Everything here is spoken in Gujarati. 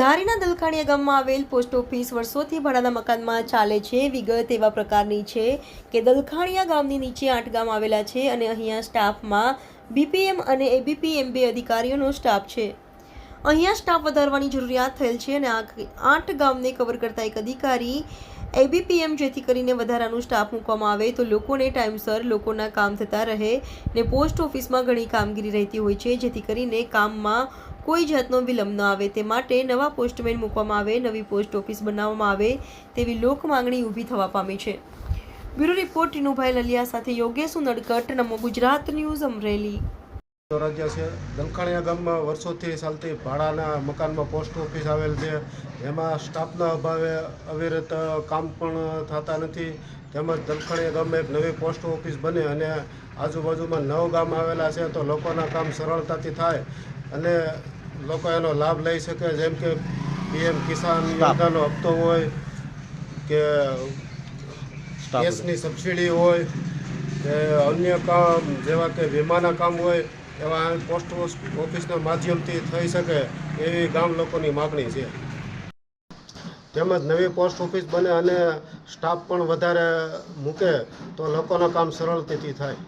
ધારીના દલખાણીયા ગામમાં આવેલ પોસ્ટ ઓફિસ વર્ષોથી ભાડાના મકાનમાં ચાલે છે. વિગત એવા પ્રકારની છે કે દલખાણીયા ગામની નીચે આઠ ગામ આવેલા છે અને અહીંયા સ્ટાફમાં બીપીએમ અને એબીપીએમ બે અધિકારીઓનો સ્ટાફ છે. અહીંયા સ્ટાફ વધારવાની જરૂરિયાત થયેલ છે અને આ આઠ ગામને કવર કરતા એક અધિકારી એબીપીએમ જેથી કરીને વધારાનું સ્ટાફ મૂકવામાં આવે તો લોકોને ટાઈમસર લોકોના કામ થતા રહે ને પોસ્ટ ઓફિસમાં ઘણી કામગીરી રહેતી હોય છે, જેથી કરીને કામમાં કોઈ જાતનો વિલંબ ન આવે. તે માટે નવા પોસ્ટમેન મૂકવામાં આવે, નવી પોસ્ટ ઓફિસ બનાવવામાં આવે તેવી લોક માંગણી ઊભી થવા પામી છે. બ્યુરો રિપોર્ટ ટીનુભાઈ લલિયા સાથે યોગેશ ઉનડકટ, નમો ગુજરાત ન્યૂઝ અમરેલી. રાજ્ય છે. દલખાણીયા ગામમાં વર્ષોથી ચાલતી ભાડાના મકાનમાં પોસ્ટ ઓફિસ આવેલ છે. એમાં સ્ટાફના અભાવે અવિરત કામ પણ થતા નથી. તેમજ દલખાણીયા ગામમાં એક નવી પોસ્ટ ઓફિસ બને અને આજુબાજુમાં નવ ગામ આવેલા છે તો લોકોના કામ સરળતાથી થાય અને લોકો એનો લાભ લઈ શકે. જેમ કે પીએમ કિસાન યોજનાનો હપ્તો હોય કે ગેસની સબસિડી હોય કે અન્ય કામ જેવા કે વીમાના કામ હોય એવા પોસ્ટ ઓફિસના માધ્યમથી થઈ શકે એવી ગામ લોકોની માગણી છે. તેમજ નવી પોસ્ટ ઓફિસ બને અને સ્ટાફ પણ વધારે મૂકે તો લોકોનું કામ સરળતાથી થાય.